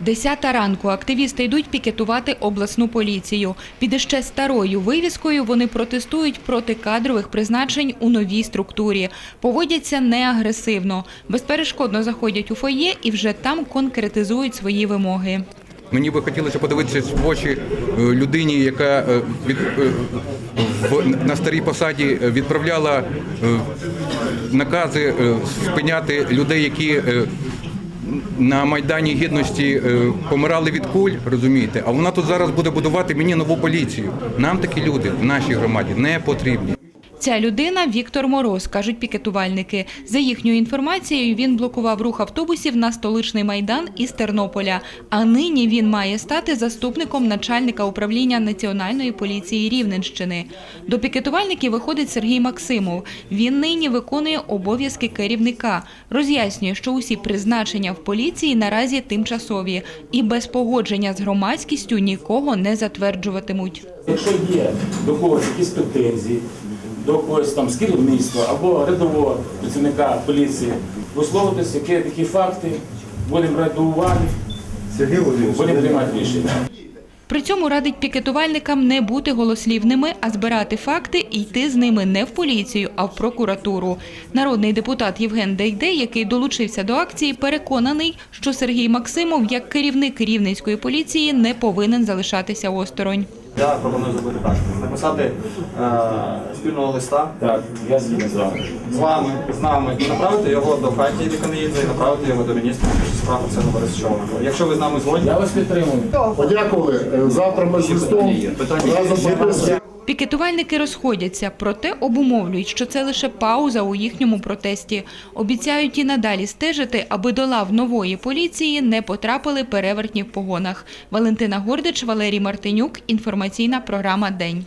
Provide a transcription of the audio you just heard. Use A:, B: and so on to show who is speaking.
A: Десята ранку активісти йдуть пікетувати обласну поліцію. Під іще старою вивіскою вони протестують проти кадрових призначень у новій структурі. Поводяться неагресивно, безперешкодно заходять у фоє і вже там конкретизують свої вимоги.
B: Мені би хотілося подивитися в очі е, людині, яка е, від, е, на старій посаді відправляла накази спиняти людей, які на Майдані Гідності е, помирали від куль, розумієте? А вона тут зараз буде будувати мені нову поліцію. Нам такі люди в нашій громаді не потрібні.
A: Ця людина Віктор Мороз, кажуть пікетувальники. За їхньою інформацією, він блокував рух автобусів на столичний майдан із Тернополя. А нині він має стати заступником начальника управління Національної поліції Рівненщини. До пікетувальників виходить Сергій Максимов. Він нині виконує обов'язки керівника. Роз'яснює, що усі призначення в поліції наразі тимчасові і без погодження з громадськістю нікого не затверджуватимуть.
C: Якщо є до когось якісь претензії, до когось там з керівництва або рядового працівника поліції, висловитися, які такі факти, будемо брати до уваги, будемо приймати рішення.
A: При цьому радить пікетувальникам не бути голослівними, а збирати факти і йти з ними не в поліцію, а в прокуратуру. Народний депутат Євген Дейдей, який долучився до акції, переконаний, що Сергій Максимов, як керівник рівненської поліції, не повинен залишатися осторонь.
D: Я пропоную зробити так, написати е, спільного листа
C: Так, я згідний з вами.
D: з вами, з нами, і направити його до Хатії Деканаїдзе, і направити його до міністра внутрішніх справ Арсена Борисовича. Якщо ви з нами згодні,
C: Я вас підтримую.
E: Подякували. Е, Завтра ми з листом разом підписуємо.
A: Пікетувальники розходяться, проте обумовлюють, що це лише пауза у їхньому протесті. Обіцяють і надалі стежити, аби до лав нової поліції не потрапили перевертні в погонах. Валентина Гордич, Валерій Мартинюк. Інформаційна програма День.